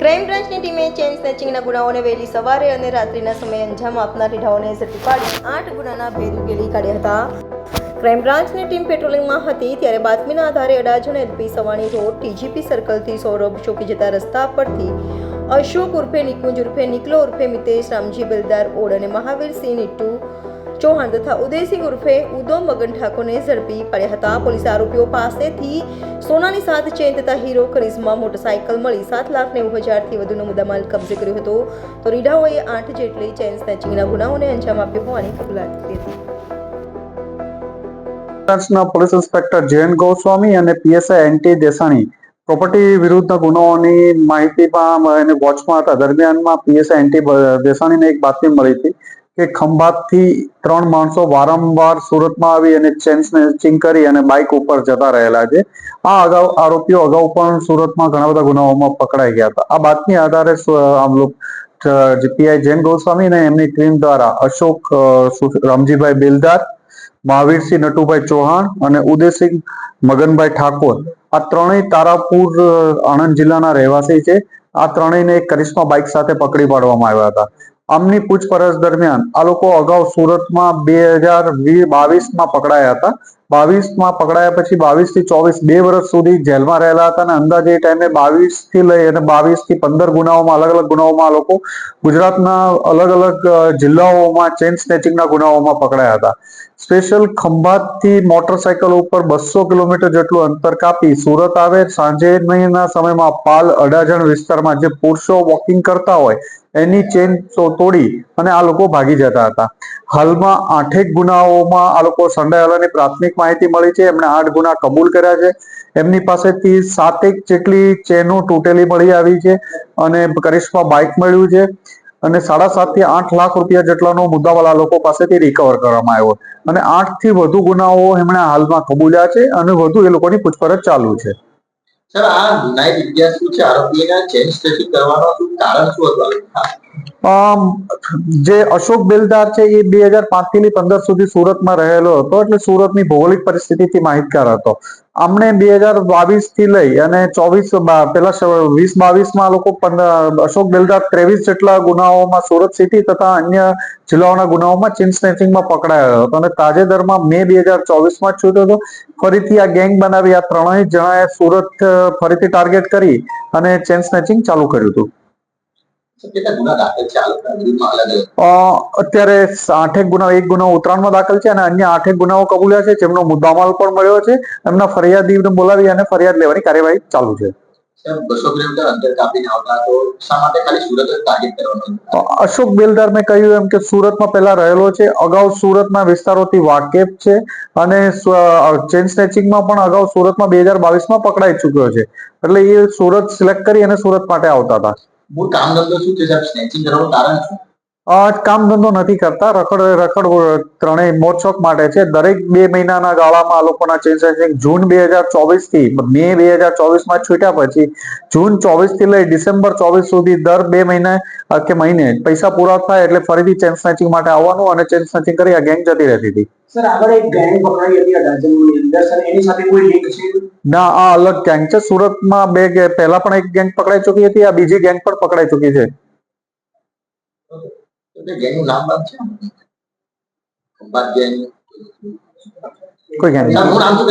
Crime બ્રાન્ચની ટીમે chain સ્નેચિંગના ગુનાઓને વહેલી સવારે અને રાત્રિના સમયે અંજામ આપનાર રીઢાઓને ઝડપી પાડી આઠ ગુનાના ભેદ ઉકેલી કાઢ્યા હતા. ક્રાઇમ બ્રાન્ચની ટીમ પેટ્રોલિંગમાં હતી ત્યારે બાતમીના આધારે Adajan LP Savani road, TGP સર્કલથી Saurabh ચોકી જતા રસ્તા પરથી અશોક ઉર્ફે નિકુંજ ઉર્ફે નિકલો ઉર્ફે મિતેશ રામજી બલદાર ઓડ અને મહાવીરસિંહ નિટ્ટુ ચૌહાણ તથા ઉદયસિંહ ઉર્ફે ઉદો મગન ઠાકોરને ઝડપી પાડ્યા હતા. પોલીસ આરોપીઓ પાસેથી સોનાની સાત ચેન તથા હીરો કરિશ્મા મોટરસાઇકલ મળી સાત લાખ નેવું હજારથી વધુનો મુદ્દામાલ કબજે કર્યો હતો. તો રીડાઓએ આઠ જેટલી ચેન સ્નેચિંગના ગુનાઓને અંજામ આપ્યો હોવાની કબૂલાત કરી હતી. પોલીસ ઇન્સ્પેક્ટર જયંત ગોસ્વામી અને પીએસઆઈ એનટી દેસાણી પ્રોપર્ટી વિરુદ્ધના ગુનાઓની માહિતીમાં, એને વોચમાં હતા. દરમિયાનમાં પીએસઆઈ એનટી દેસાણીને એક બાતમી મળી હતી. કે ખંભાતથી ત્રણ માણસો વારંવાર સુરતમાં આવી અને ચેન્સને ચિંગ કરી અને બાઇક ઉપર જતા રહેલા છે. આ અગાઉ આરોપીઓ અગાઉ પણ સુરતમાં ઘણા બધા ગુનાઓમાં પકડાઈ ગયા હતા. આ બાતમી આધારે સુ- આમ લોક જે જૈન ગોસ્વામી અને એમની ટીમ દ્વારા અશોક રામજીભાઈ બેલદાર, મહાવીરસિંહ નટુભાઈ ચૌહાણ અને ઉદયસિંહ મગનભાઈ ઠાકોર આ ત્રણેય તારાપુર આણંદ જિલ્લાના રહેવાસી છે. આ ત્રણેયને એક કરિશ્મા બાઇક સાથે પકડી પાડવામાં આવ્યા હતા. આમની પૂછપરછ દરમિયાન આ લોકો અગાઉ સુરતમાં બે હજાર બાવીસમાં પકડાયા હતા. બાવીસમાં પકડાયા પછી બાવીસથી ચોવીસ બે વર્ષ સુધી જેલમાં રહેલા હતા અને અંદાજે એ ટાઈમે બાવીસથી લઈ અને બાવીસથી પંદર ગુનાઓમાં, અલગ અલગ ગુનાઓમાં લોકો ગુજરાતના અલગ અલગ જિલ્લાઓમાં ચેન સ્નેચિંગના ગુનાઓમાં પકડાયા હતા. સ્પેશિયલ ખંભાતથી મોટરસાયકલ ઉપર બસો કિલોમીટર જેટલું અંતર કાપી સુરત આવે સાંજેના સમયમાં પાલ અડાજણ વિસ્તારમાં જે પુરુષો વોકિંગ કરતા હોય, એની ચેન તોડી અને આ લોકો ભાગી જતા હતા. હાલમાં આઠેક ગુનાઓમાં આ લોકો સંડાયેલાની પ્રાથમિક માહિતી મળી છે, એમણે આઠ ગુના કબૂલ કર્યા છે. એમની પાસેથી સાતેક જેટલી ચેનો તૂટેલી મળી આવી છે અને કરિશ્મા બાઇક મળ્યું છે અને સાડા સાતથી આઠ લાખ રૂપિયા જેટલાનો મુદ્દાવાળા લોકો પાસેથી રિકવર કરવામાં આવ્યો. અને આઠથી વધુ ગુનાઓ એમણે હાલમાં કબૂલ્યા છે અને વધુ એ લોકોની પૂછપરછ ચાલુ છે. સર, આ ઇતિહાસ શું છે? આરોપીને ચેન્જ સ્ટેચિંગ કરવાનો શું કારણ શું હતું જે અશોક બેલદાર છે, એ બે હજાર પાંચથી પંદર સુધી સુરતમાં રહેલો હતો, એટલે સુરતની ભૌગોલિક પરિસ્થિતિથી માહિતગાર હતો. આમણે બે હજાર બાવીસથી લઈ અને ચોવીસ પેલા વીસ બાવીસમાં લોકો પંદર- અશોક બેલદાર ત્રેવીસ જેટલા ગુનાઓમાં સુરત સિટી તથા અન્ય જિલ્લાઓના ગુનાઓમાં ચેન સ્નેચિંગમાં પકડાયો હતો. અને તાજેતરમાં મે બે હજાર ચોવીસમાં છૂટ્યો હતો. ફરીથી આ ગેંગ બનાવી આ ત્રણેય જણાએ સુરત ફરીથી ટાર્ગેટ કરી અને ચેન સ્નેચિંગ ચાલુ કર્યું હતું. અત્યારે આઠેક ગુના એક ગુનો ઉત્તરાયણમાં દાખલ છે અને અન્ય આઠેક ગુનાઓ કબૂલ્યા છે. જેમનો મુદ્દામાલ પણ મળ્યો છે. એમના ફરિયાદીને બોલાવી અને ફરિયાદ લેવાની કાર્યવાહી ચાલુ છે. અશોક બેલદાર મેં કહ્યું એમ કે સુરતમાં પહેલા રહેલો છે. અગાઉ સુરતના વિસ્તારોથી વાકેફ છે અને ચેન સ્નેચિંગમાં પણ અગાઉ સુરતમાં બે હજાર બાવીસમાં પકડાઈ ચુક્યો છે. એટલે એ સુરત સિલેક્ટ કરી અને સુરત માટે આવતા હતા. મૂળ કામ ધંધો શું છે સાહેબ સ્નેચિંગ કરવાનું કારણ શું? કામ ધંધો નથી કરતા. રખડ રખડ ત્રણેય મોરચોક માટે છે. દરેક બે મહિનાના ગાળામાં આ લોકોના ચેન્જ ચેન્જિંગ જૂન બે હજાર ચોવીસથી મે બે હજાર ચોવીસમાં છૂટ્યા પછી જૂન ચોવીસથી લઈ ડિસેમ્બર ચોવીસ સુધી દર બે મહિને કે મહિને પૈસા પૂરા થાય એટલે ફરીથી ચેન સ્નેચિંગ માટે આવવાનું અને ચેન સ્નેચિંગ કરી આ ગેંગ જતી રહેતી હતી. સર આગળ એક ગેંગ પકડાઈ હતી અડાજણની અંદર. સર એની સાથે કોઈ લિંક છે? ના આ અલગ ગેંગ છે. સુરતમાં બે પહેલા પણ એક ગેંગ પકડાઈ ચૂકી હતી આ બીજી ગેંગ પણ પકડાઈ ચૂકી છે. ગેંગનું નામ બાદ છે ખંભાત ગેંગ કોઈ નામ શું